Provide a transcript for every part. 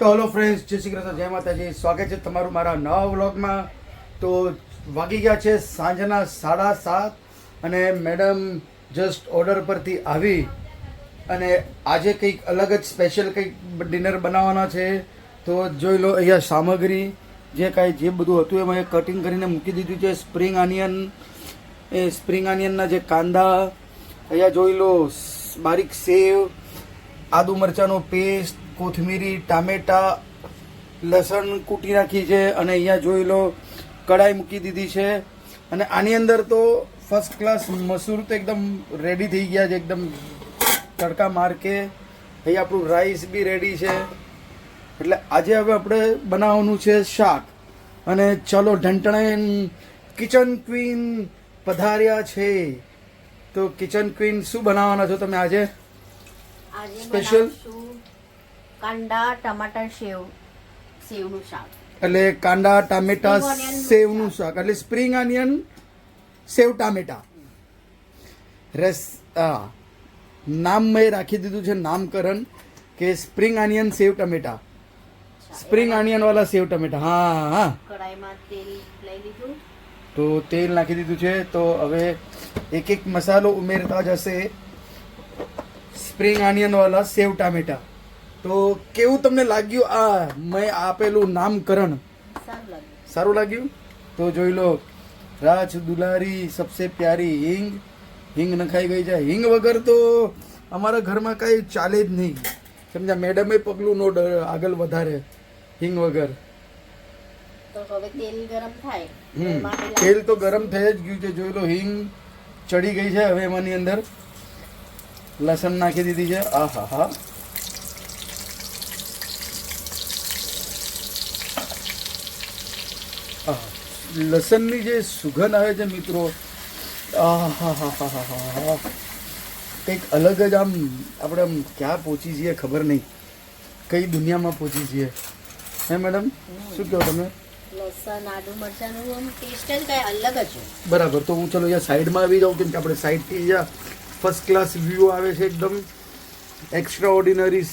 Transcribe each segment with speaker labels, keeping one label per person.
Speaker 1: તો hello friends જય શ્રી કૃષ્ણ, જય માતાજી. સ્વાગત છે તમારું મારા નવા વ્લોગમાં. તો વાગી ગયા છે સાંજના સાડા સાત અને મેડમ જસ્ટ ઓર્ડર પરથી આવી અને આજે કંઈક અલગ જ સ્પેશિયલ કંઈક ડિનર બનાવવાના છે. તો જોઈ લો અહીંયા સામગ્રી, જે કાંઈ જે બધું હતું એમાં એ કટિંગ કરીને મૂકી દીધું છે. સ્પ્રિંગ આનિયન એ સ્પ્રિંગ આનિયનના જે કાંદા, અહીંયા જોઈ લો, બારીક સેવ, આદુ મરચાંનો પેસ્ટ કોથમીરી ટામેટા લસણ કૂટી નાખી છે અને અહીંયા જોઈ લો કઢાઈ મૂકી દીધી છે. અને આની અંદર તો ફર્સ્ટ ક્લાસ મસૂર તો એકદમ રેડી થઈ ગયા છે એકદમ તડકા માર કે. અહીંયા આપણું રાઈસ બી રેડી છે. એટલે આજે હવે આપણે બનાવવાનું છે શાક. અને ચલો ઢંટણે કિચન ક્વીન પધાર્યા છે. તો કિચન ક્વીન શું બનાવવાના છો તમે આજે?
Speaker 2: આજે બનાવશું ટમાટર સેવ સેવનું શાક.
Speaker 1: એટલે કાંડા ટામેટા સેવનું શાક. એટલે સ્પ્રિંગ ઓનિયન સેવ ટામેટા. રસ હા નામ મેં રાખી દીધું છે નામકરણ કે સ્પ્રિંગ ઓનિયન સેવ ટમેટા. સ્પ્રિંગ ઓનિયન વાળા સેવ ટમેટા. હા હા.
Speaker 2: કડાઈમાં તેલ લઈ લીધું.
Speaker 1: તો તેલ નાખી દીધું છે. તો હવે એક એક મસાલો ઉમેરતા જશે. સ્પ્રિંગ ઓનિયન વાળા સેવ ટામેટા. તો કેવું તમને લાગ્યું આ મેં આપેલું નામકરણ?
Speaker 2: સારું લાગ્યું.
Speaker 1: તો જોઈ લો રાજ દુલારી સબસે પ્યારી હિંગ. હિંગ નખાઈ ગઈ છે હિંગ વગર તો અમારા ઘરમાં કાંઈ ચાલે જ નહીં. સમજ્યા? મેડમે પગલું નો આગળ વધારે હિંગ વગર.
Speaker 2: તેલ
Speaker 1: તો ગરમ થઈ જ ગયું છે. જોઈ લો હિંગ ચડી ગઈ છે હવે એમાંની અંદર. લસણ નાખી દીધી છે. આ હા હા લસણની જે સુગંધ આવે છે મિત્રો આ હા હા હા હા હા હા. કંઈક અલગ જ આમ આપણે આમ ક્યાં પહોંચી છીએ ખબર નહીં. કઈ દુનિયામાં પહોંચી છીએ હે મેડમ શું કહો તમે. બરાબર તો હું ચલો અહીંયા સાઈડમાં આવી જાઉં કેમ કે આપણે સાઈડથી અહીંયા ફર્સ્ટ ક્લાસ વ્યૂ આવે છે એકદમ એક્સ્ટ્રા ઓર્ડિનરી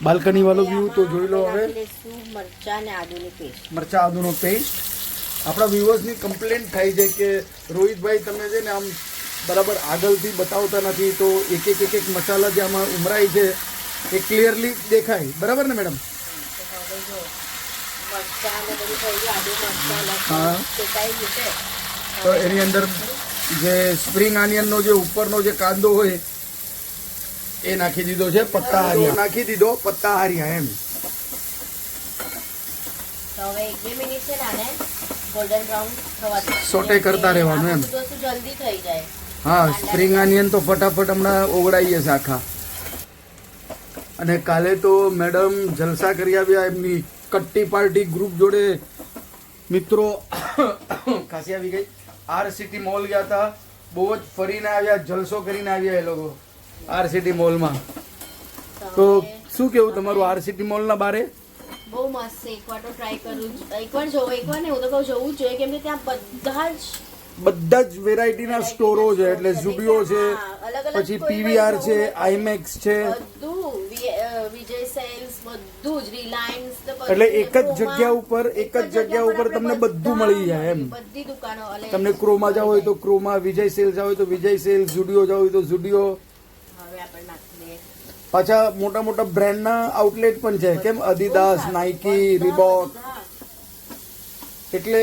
Speaker 1: બાલ્કની વાળો વ્યૂ તો જોઈ લો હવે.
Speaker 2: મરચાં પેસ્ટ
Speaker 1: મરચા આદુનો પેસ્ટ આપણા વ્યુઅર્સની કમ્પ્લેન્ટ થાય છે કે રોહિતભાઈ તમે છે ને આમ બરાબર આગળથી બતાવતા નથી તો એક એક એક એક મસાલા જે આમાં ઉમરાય છે એ ક્લિયરલી દેખાય. બરાબર ને મેડમ? હા. તો એની અંદર જે સ્પ્રિંગ આનિયનનો જે ઉપરનો જે કાંદો હોય એ નાખી દીધો છે પત્તા હારિયા. નાખી દીધો પત્તા હારિયા એમ.
Speaker 2: તો હવે એક બે મિનિટ છે ને આને. ગોલ્ડન બ્રાઉન થવા
Speaker 1: સોટે કરતા રહેવાનું એમ.
Speaker 2: જલ્દી થઈ જાય.
Speaker 1: હા સ્પ્રિંગ આનિયન તો ફટાફટ હમણાં ઓગળાઈએ છે આખા. અને કાલે તો મેડમ જલસા કરી આવ્યા એમની કટ્ટી પાર્ટી ગ્રુપ જોડે. મિત્રો ખાસી આવી ગઈ. આર સિટી મોલ ગયા હતા. બહુ જ ફરીને આવ્યા જલસો કરીને આવ્યા એ લોકો આર સિટી મોલમાં તો શું કેવું તમારું આર સિટી મોલના બારે?
Speaker 2: બહુ મસ્ત છે. એકવાર તો ટ્રાય કરું એકવાર જોઉં એકવાર ને હું તો કહું જોવું જ જોઈએ. કેમ કે ત્યાં બધા જ
Speaker 1: બધા જ વેરાયટીના સ્ટોરો છે એટલે ઝુડિયો છે. પછી પીવીઆર છે આઈમેક્સ છે.
Speaker 2: બધું વિજય સેલ્સ બધું જ રિલાયન્સ
Speaker 1: એટલે એક જ જગ્યા ઉપર એક જ જગ્યા ઉપર તમને બધું મળી જાય એમ.
Speaker 2: બધી દુકાનો
Speaker 1: તમને ક્રોમા જાવ હોય તો ક્રોમા વિજય સેલ જાવ હોય તો વિજય સેલ ઝુડિયો જાવ હોય તો ઝુડિયો
Speaker 2: હવે આપણે
Speaker 1: પાછા મોટા મોટા બ્રાન્ડના આઉટલેટ પણ છે. કેમ? અદિદાસ નાઇકી રીબોક એટલે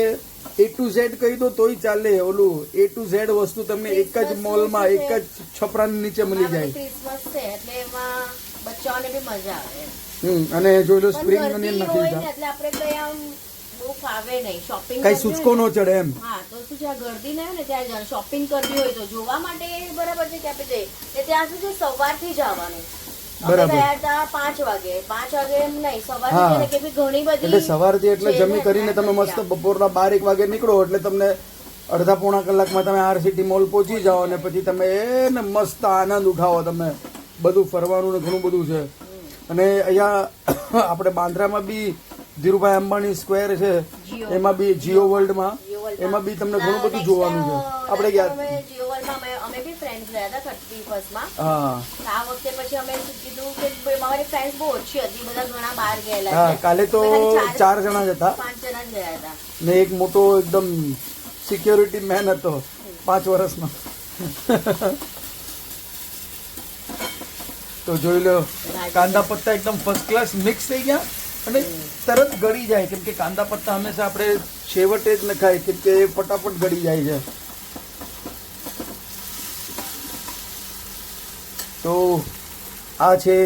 Speaker 1: એ ટુ ઝેડ કહી દો તોય ચાલે. ઓલું એ ટુ ઝેડ વસ્તુ તમને એક જ મોલમાં એક જ છપરાની નીચે મળી જાય.
Speaker 2: ક્રિસમસ છે એટલે એમાં બચ્ચાઓને બી મજા આવે.
Speaker 1: હમ અને જોઈ લો સ્પ્રિંગ ઓનિયન
Speaker 2: હોય એટલે આપણે કઈ આમ બહુ ફાવે નહીં. શોપિંગ
Speaker 1: કઈ સૂચકો નો ચડે એમ.
Speaker 2: હા તો શું છે આ ગરદી ના ત્યાં શોપિંગ કરવી હોય તો જોવા માટે બરાબર છે કે આપણે જઈએ. ત્યાં શું છે સવારથી જ અમે
Speaker 1: બરાબર.
Speaker 2: પાંચ વાગે. પાંચ વાગે એમ નહીં
Speaker 1: હા.
Speaker 2: સવારથી જઈને કે ભઈ ઘણી બધી
Speaker 1: એટલે સવારથી એટલે જમી કરીને તમે મસ્ત બપોરના બાર એક વાગે નીકળો એટલે તમને અડધા પોણા કલાકમાં તમે આર સિટી મોલ પહોંચી જાઓ અને પછી તમે એને મસ્ત આનંદ ઉઠાવો તમે. બધું ફરવાનું ને ઘણું બધું છે. અને અહીંયા આપણે બાંદ્રામાં બી ધીરુભાઈ અંબાણી સ્ક્વેર છે. એમાં બી જીઓ વર્લ્ડમાં એમાં બી તમને ઘણું બધું જોવાનું છે. આપણે
Speaker 2: time
Speaker 1: ગયા
Speaker 2: અમે જીઓ વર્લ્ડમાં અમે- અમે બી ફ્રેન્ડ્સ રહ્યા હતા થર્ટી ફર્સ્ટમાં આ વખતે પછી અમે કીધું કે મારી ફ્રેન્ડ બહુ ઓછી હતી બધા ઘણા બહાર ગયેલા
Speaker 1: હા કાલે તો ચાર જણા જ હતા.
Speaker 2: પાંચ જણા જ ગયા હતા.
Speaker 1: ને એક મોટો એકદમ સિક્યોરિટી મેન હતો પાંચ વર્ષનો. તો જોઈ લો કાંદા પત્તા એકદમ ફર્સ્ટ ક્લાસ મિક્સ થઈ ગયા અને તરત ગળી જાય. કેમ કે કાંદા પત્તા હંમેશા આપણે છેવટે જ નખાય કેમ કે ફટાફટ ગળી જાય છે. તો આ છે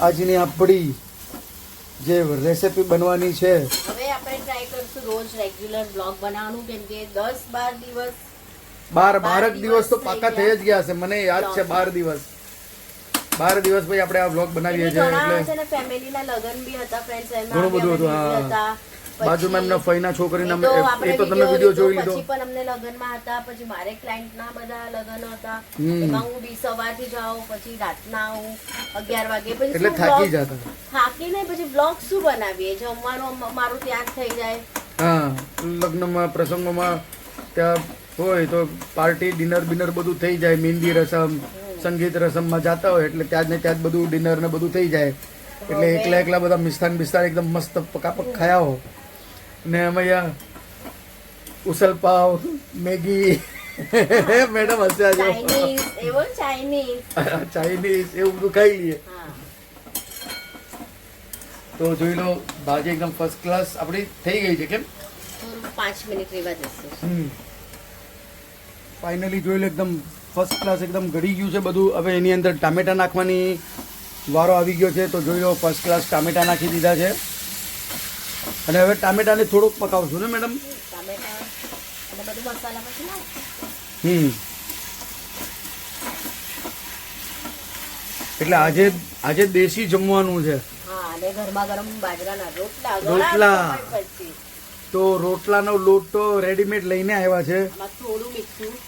Speaker 1: આજની આપણી જે રેસિપી બનવાની છે.
Speaker 2: હવે આપણે ટ્રાય કરશું રોજ રેગ્યુલર બ્લોગ બનાવવાનું કેમ કે દસ બાર દિવસ
Speaker 1: બાર
Speaker 2: બાર
Speaker 1: દિવસ તો પાકા
Speaker 2: થઈ
Speaker 1: જ ગયા છે. મને યાદ છે બાર દિવસ. બાર દિવસ પછી આપણે આ વ્લોગ બનાવીએ છીએ એટલે
Speaker 2: ફેમિલીના લગન બી હતા ફ્રેન્ડ્સ એમાં
Speaker 1: ઘણું બધું હતું, હા. બાજુમાં એમના ફઈના છોકરીના
Speaker 2: એ તો
Speaker 1: તમે વિડિયો જોઈ
Speaker 2: લીધો, પછી પણ અમને લગનમાં હતા પછી મારે ક્લાયન્ટના બધા લગન હતા. એમાં હું બી સવારથી જાઉં પછી રાતના આવું અગિયાર વાગે. પછી
Speaker 1: એટલે થાકી જતા.
Speaker 2: થાકીને પછી બ્લોગ શું બનાવીએ? જમવાનું મારું ત્યાં જ થઈ જાય.
Speaker 1: હા લગ્નમાં પ્રસંગોમાં ત્યાં હોય તો પાર્ટી ડિનર બિનર બધું થઈ જાય. મહેંદી રસમ સંગીત રસમમાં જતા હોય એટલે ત્યાં જ ને ત્યાં જ બધું ડિનર ને બધું થઈ જાય. એટલે એકલા એકલા બધા મિસ્તાન બિસ્તાન એકદમ મસ્ત પકાપક ખાયા હો. ને મૈયા અહીંયા ઉસલ પાવ મેગી. મેડમ હસ્યા છો
Speaker 2: એવો ચાઇનીઝ
Speaker 1: ચાઇનીઝ એવું બધું ખાઈ લઈએ. તો જોઈ લો ભાજી એકદમ ફર્સ્ટ ક્લાસ આપણી થઈ ગઈ છે કેમ?
Speaker 2: પાંચ મિનિટ રેવા
Speaker 1: જશે ફાઇનલી જોઈ લો એકદમ ફર્સ્ટ ક્લાસ એકદમ ઘડી ગયું છે બધું. હવે એની અંદર ટામેટા નાખવાની વારો આવી ગયો છે. તો જોઈ લો ફર્સ્ટ ક્લાસ ટામેટા નાખી દીધા છે. અને હવે ટામેટાને થોડુંક પકાવશું ને મેડમ? હમ. એટલે આજે આજે દેશી જમવાનું છે.
Speaker 2: રોટલા
Speaker 1: તો રોટલાનો લોટ તો રેડીમેડ લઈને આવ્યા છે.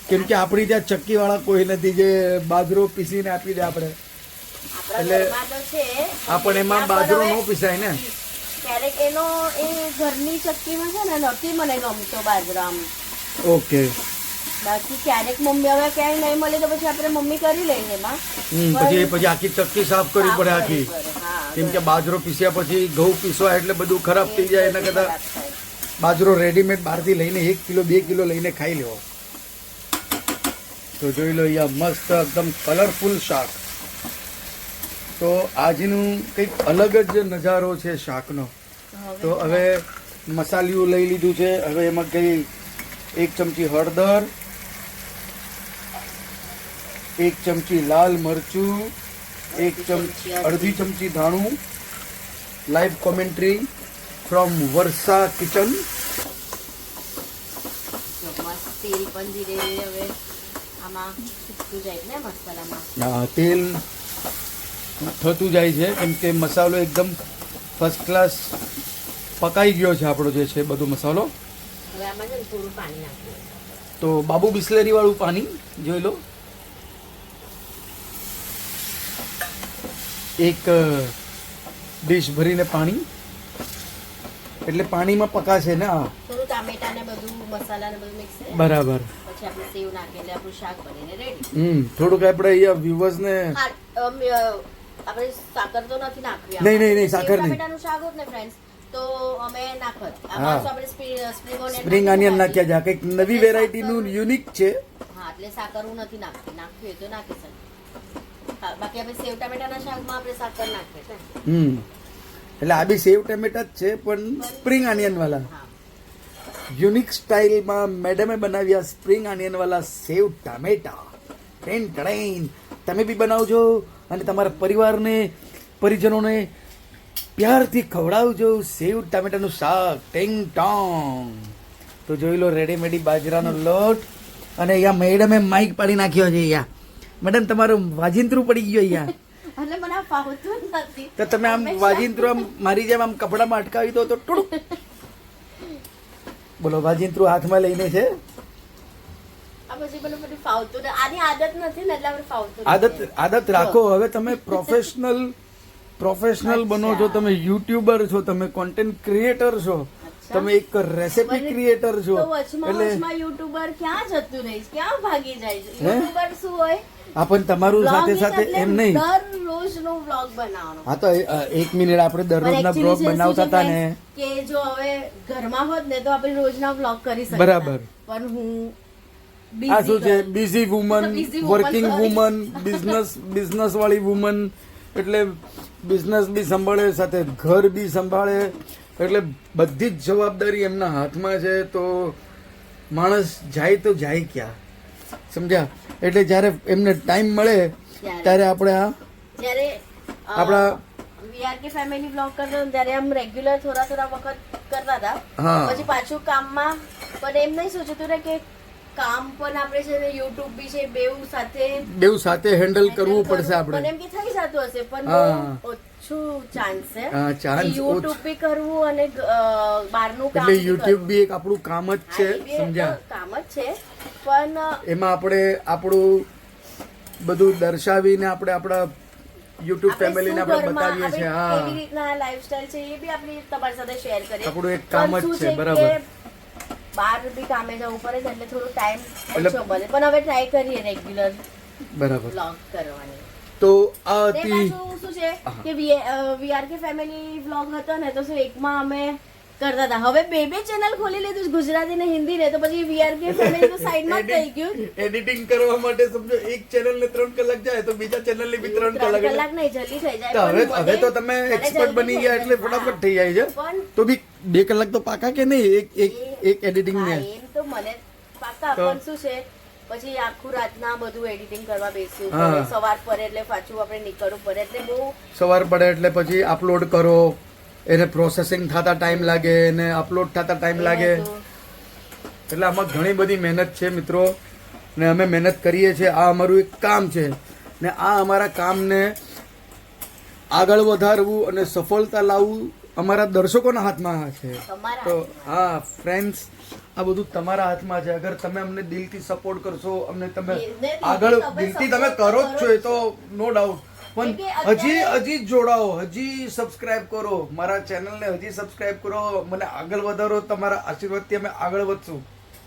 Speaker 1: કેમ કે આપણી ત્યાં ચક્કી વાળા કોઈ નથી જે બાજરો પીસીને આપી દે આપણે. એટલે આપણે એમાં બાજરો ન પીસાય ને.
Speaker 2: ક્યારેક એનો એ ઘરની ચક્કીમાં છે ને નથી મને ગમતો બાજરો આમ
Speaker 1: ઓકે.
Speaker 2: બાકી ક્યારેક મમ્મી હવે ક્યાંય નહીં મળે તો પછી આપણે મમ્મી કરી લઈએ એમાં.
Speaker 1: પછી પછી આખી ચક્કી સાફ કરવી પડે આખી. કેમ કે બાજરો પીસ્યા પછી ઘઉં પીસવા એટલે બધું ખરાબ થઈ જાય એના કરતા બાજરો રેડીમેડ બહારથી લઈને એક કિલો બે કિલો લઈને ખાઈ લેવો. તો જોઈ લો અહીંયા મસ્ત એકદમ કલરફુલ શાક. તો આજનું કંઈક અલગ જ નજારો છે શાકનો. તો હવે મસાલિયું લઈ લીધું છે. હવે એમાં કઈ એક ચમચી હળદર એક ચમચી લાલ મરચું એક ચમચી અડધી ચમચી ધાણું live commentary from Varsha kitchen.
Speaker 2: તેલ
Speaker 1: થતું જાય છે કેમ કે મસાલો એકદમ ફર્સ્ટ ક્લાસ પકાઈ ગયો છે આપણો જે છે બધો મસાલો.
Speaker 2: ને
Speaker 1: તો બાબુ બિસ્લેરી વાળું પાણી જોઈ લો. એક ડીશ ભરીને પાણી. એટલે પાણીમાં પકાશે ને આ
Speaker 2: થોડું ટામેટા ને બધું મસાલા ને બધું મિક્સ
Speaker 1: બરાબર.
Speaker 2: પછી આપણે સેવ નાખીએ એટલે આપણું શાક બનીને રેડી
Speaker 1: હમ થોડુંક આપણે અહીંયા
Speaker 2: અમ, અ, આપણે સાકર તો નથી નાખવી
Speaker 1: નહીં, નહીં, નહીં, સાકર નહીં.
Speaker 2: ટામેટાનું શાક હોત ને ફ્રેન્ડ્સ તો અમે નાખત આમાં શું આપણે સ્પ્રિંગ ઓનિયન
Speaker 1: સ્પ્રિંગ ઓનિયન નાખ્યા છે. આ કંઈક નવી વેરાયટીનું યુનિક છે.
Speaker 2: હા એટલે સાકર હું નથી નાખતી. નાખવી તો નાખી શકે બાકી આપણે સેવ ટામેટાના શાકમાં આપણે સાકર નાખીએ છે.
Speaker 1: હમ. એટલે આ બી સેવ ટામેટા જ છે પણ સ્પ્રિંગ ઓનિયન વાળા
Speaker 2: હા.
Speaker 1: યુનિક સ્ટાઇલમાં મેડમે બનાવ્યા સ્પ્રિંગ ઓનિયન વાળા સેવ ટામેટા. ટ્રેન ટ્રેન તમે બી બનાવજો. અને તમારા પરિવારને પરિજનોને પ્યારથી ખવડાવજો. સેવ ટામેટાનું શાક ટેંગ ટોંગ. તો જોઈ લો રેડીમેડી બાજરાનો લોટ. અને અહીંયા મેડમે માઇક પાડી નાખ્યો છે અહીંયા. મેડમ તમારું વાજિંત્રું પડી ગયું અહીંયા. તો તમે આમ વાજિંત્રુ આમ મારી જેમ આમ કપડામાં અટકાવી દો તો ટુડુક. બોલો વાજિંત્રું હાથમાં લઈને છે.
Speaker 2: પછી મને બધું ફાવતું આની આદત નથી ને એટલે આપણે ફાવતું
Speaker 1: આદત આદત રાખો. હવે તમે પ્રોફેશનલ પ્રોફેશનલ બનો છો. તમે યુટ્યુબર છો. તમે કોન્ટેન્ટ ક્રિએટર છો. તમે એક રેસિપી ક્રિએટર છો. એટલે
Speaker 2: યુટ્યુબર ક્યાં જતું રહીશ ક્યાં ભાગી જાય છે? યુટ્યુબર શું હોય?
Speaker 1: પણ તમારું સાથે સાથે એમ નહીં.
Speaker 2: દરરોજ નો વ્લોગ બનાવવાનો.
Speaker 1: હા તો એક મિનિટ આપણે
Speaker 2: પણ
Speaker 1: દરરોજના બ્લોગ બનાવતા હતા ને
Speaker 2: કે જો હવે ઘરમાં હોત ને તો આપણે રોજના વ્લોગ કરી શકતા
Speaker 1: બરાબર.
Speaker 2: પણ હું
Speaker 1: આ શું છે? Busy woman working woman business business વાળી વુમન એટલે બિઝનેસ બી સંભાળે સાથે ઘર બી સંભાળે. એટલે બધી જ જવાબદારી એમના હાથમાં છે. તો માણસ જાય તો જાય ક્યાં? સમજ્યા? એટલે જ્યારે એમને ટાઈમ મળે
Speaker 2: ત્યારે.
Speaker 1: આપણે આ આપણા-
Speaker 2: વીઆરકે ફેમિલી બ્લોગ કરતો ત્યારે આમ રેગ્યુલર થોડા થોડા વખત કરતા હતા. પછી પાછું કામમાં પણ એમ નહીં સોચતું ને કે કામ પણ આપણે છે ને યુટ્યુબ બી છે બેઉ સાથે
Speaker 1: બેઉ સાથે હેન્ડલ કરવું પડશે
Speaker 2: મને
Speaker 1: આપણે
Speaker 2: એમ કે થઈ જતું હશે પણ ઓછું ચાન્સ છે.
Speaker 1: હા, chance
Speaker 2: યુટ્યુબ બી કરવું અને બહારનું કામ
Speaker 1: એટલે યુટ્યુબ. બી એક આપણું કામ જ છે સમજ્યા?
Speaker 2: કામ જ છે. પણ
Speaker 1: એમાં આપણે આપણું બધું દર્શાવીને આપણે આપણા યુટ્યુબ ફેમિલીને આપણે બતાવીએ છીએ હા.
Speaker 2: કેવી રીતના લાઈફસ્ટાઈલ છે એ બી આપણે તમારી સાથે શેર કરીએ.
Speaker 1: આપણું એક કામ જ છે, બરાબર.
Speaker 2: બહાર બી કામે જવું પડે એટલે થોડું ટાઈમ ઓછો મળે. પણ હવે ટ્રાય કરીએ રેગ્યુલર
Speaker 1: બરાબર.
Speaker 2: વ્લોગ કરવાની.
Speaker 1: તો આ હતી
Speaker 2: શું છે કે વીઆરકે ફેમિલી વ્લોગ હતો ને તો શું એકમાં અમે કરતા હતા. હવે બે બે ચેનલ ખોલી લીધું ગુજરાતી ને હિન્દી ને તો પછી વીઆરકે ફેમિલી તો સાઈડમાં જ થઈ ગયું.
Speaker 1: એડિટિંગ કરવા માટે સમજો એક ચેનલ ને 3 કલાક જાય તો બીજા ચેનલ ને બી ત્રણ
Speaker 2: ત્રણ
Speaker 1: કલાક
Speaker 2: કલાક નહીં જલ્દી થઈ જાય.
Speaker 1: હવે હવે તો તમે એક્સપર્ટ બની ગયા એટલે ફટાફટ થઈ જાય છે. તો બી બે કલાક તો પાકા કે નહીં? એક એક એક એડિટિંગ ને.
Speaker 2: એમ તો મને પાકા પણ શું છે? પછી આખું રાતના બધું એડિટિંગ કરવા બેસ્યું સવાર પડે એટલે પાછું આપણે નીકળવું પડે એટલે બહુ
Speaker 1: સવાર પડે એટલે પછી અપલોડ કરો. એને પ્રોસેસિંગ થતા ટાઈમ લાગે એને અપલોડ થતા ટાઈમ લાગે. એટલે આમાં ઘણી બધી મહેનત છે મિત્રો. ને અમે મહેનત કરીએ છીએ. આ અમારું એક કામ છે. ને આ અમારા કામને આગળ વધારવું અને સફળતા લાવવું અમારા દર્શકોના હાથમાં છે. તો હા ફ્રેન્ડ્સ આ બધું તમારા હાથમાં છે. અગર તમે અમને દિલથી સપોર્ટ કરશો અમને તમે આગળ દિલથી તમે કરો જ છો એ તો નો ડાઉટ પણ હજી હજી જોડાઓ હજી સબસ્ક્રાઇબ કરો. મારા ચેનલને હજી સબસ્ક્રાઇબ કરો. મને આગળ વધારો તમારા આશીર્વાદથી અમે આગળ વધશું.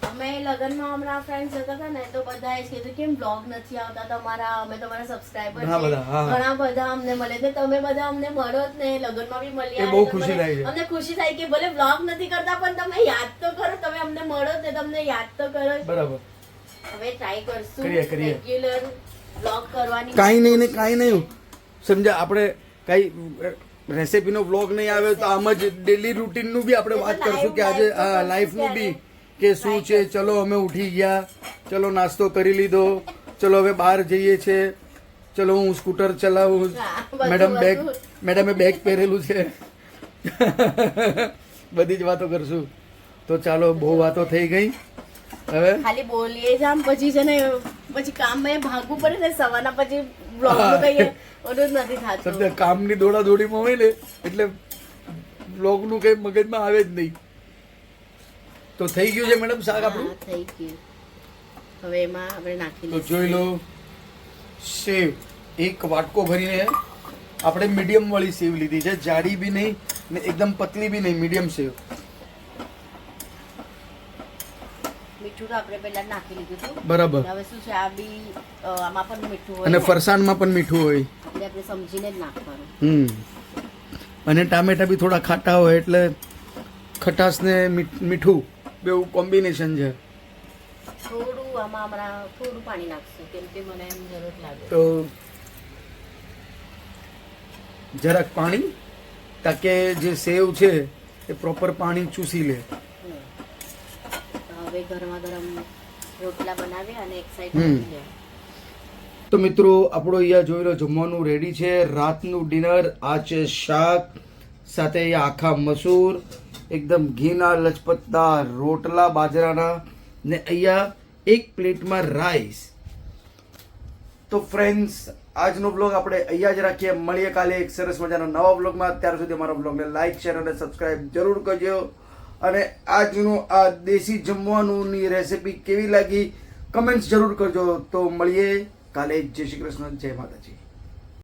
Speaker 2: અમે લગ્નમાં હમણાં ફ્રેન્ડ જતા હતા ને તો બધા જ કીધું કેમ બ્લોગ નથી આવતા તમારા? અમે તમારા સબસ્ક્રાઇબર
Speaker 1: બધા,
Speaker 2: ઘણા બધા અમને મળે છે. તમે બધા અમને મળો જ ને લગ્નમાં બી મળ્યા
Speaker 1: બહુ ખુશી થાય
Speaker 2: અમને ખુશી થાય કે ભલે બ્લોગ નથી કરતા પણ તમે યાદ તો કરો તમે અમને મળો જ ને તમને યાદ તો કરો.
Speaker 1: બરાબર.
Speaker 2: હવે ટ્રાય કરશું. રેગ્યુલર
Speaker 1: કાંઈ નહીં ને કાંઈ નહીં. સમજ્યા આપણે કાંઈ રેસીપીનો વ્લોગ નહીં આવે તો આમ જ ડેલી રૂટીનનું બી આપણે વાત કરશું કે આજે આ લાઈફનું બી કે શું છે ચલો અમે ઉઠી ગયા ચલો નાસ્તો કરી લીધો ચલો હવે બહાર જઈએ છે ચલો હું સ્કૂટર ચલાવું મેડમ બેગ મેડમે બેગ પહેરેલું છે. બધી જ વાતો કરશું. તો ચાલો બહુ વાતો થઈ ગઈ. હવે?
Speaker 2: ખાલી બોલીએ જ આમ પછી છે ને પછી કામમાં ભાગવું પડે ને સવારના પછી
Speaker 1: બ્લોગનું
Speaker 2: કઈ ઓલું નથી થતું.
Speaker 1: સમજ્યા કામની દોડા દોડીમાં હોય ને એટલે બ્લોગનું કઈ મગજમાં આવે જ નહીં. તો થઈ ગયું છે મેડમ શાક આપણું?
Speaker 2: થઈ ગયું. હવે એમાં આપણે નાખી
Speaker 1: તો જોઈ લો. સેવ. એક વાટકો ભરીને આપણે મીડિયમ વાળી સેવ લીધી છે. જાડી બી નહીં ને એકદમ પતલી બી નહીં મીડિયમ સેવ.
Speaker 2: મીઠું તો આપણે પહેલા નાખી લીધું હતું.
Speaker 1: બરાબર.
Speaker 2: હવે શું છે આ બી આમાં પણ મીઠું હોય.
Speaker 1: અને ફરસાણમાં પણ મીઠું હોય.
Speaker 2: એટલે આપણે સમજીને જ નાખવાનું.
Speaker 1: હમ. અને ટામેટા બી થોડા ખાટા હોય એટલે ખટાશ ને મીઠું બેવું કોમ્બિનેશન છે.
Speaker 2: થોડું આમાં હમણાં થોડું પાણી નાખશું કેમ કે મને એમ જરૂર લાગે.
Speaker 1: તો જરાક પાણી તાકે જે સેવ છે એ પ્રોપર પાણી ચૂસી લે.
Speaker 2: હવે ગરમા ગરમ રોટલા બનાવ્યા અને એક સાઈડ.
Speaker 1: તો મિત્રો આપણો અહીંયા જોઈ લો જમવાનું રેડી છે. રાતનું ડિનર આ છે શાક સાથે અહીંયા આખા મસૂર એકદમ ઘીના લચપતદાર રોટલા બાજરાના ને અહીંયા એક પ્લેટમાં રાઈસ તો ફ્રેન્ડ્સ આજનો બ્લોગ આપણે અહીંયા જ રાખીએ. મળીએ કાલે એક સરસ મજાના નવા બ્લોગમાં અત્યાર સુધી અમારા બ્લોગને લાઈક શેર અને સબસ્ક્રાઈબ જરૂર કરજો. અને આજનું આ દેશી જમવાનુંની રેસિપી કેવી લાગી? કમેન્ટ્સ જરૂર કરજો. તો મળીએ કાલે. જય શ્રી કૃષ્ણ. જય માતાજી.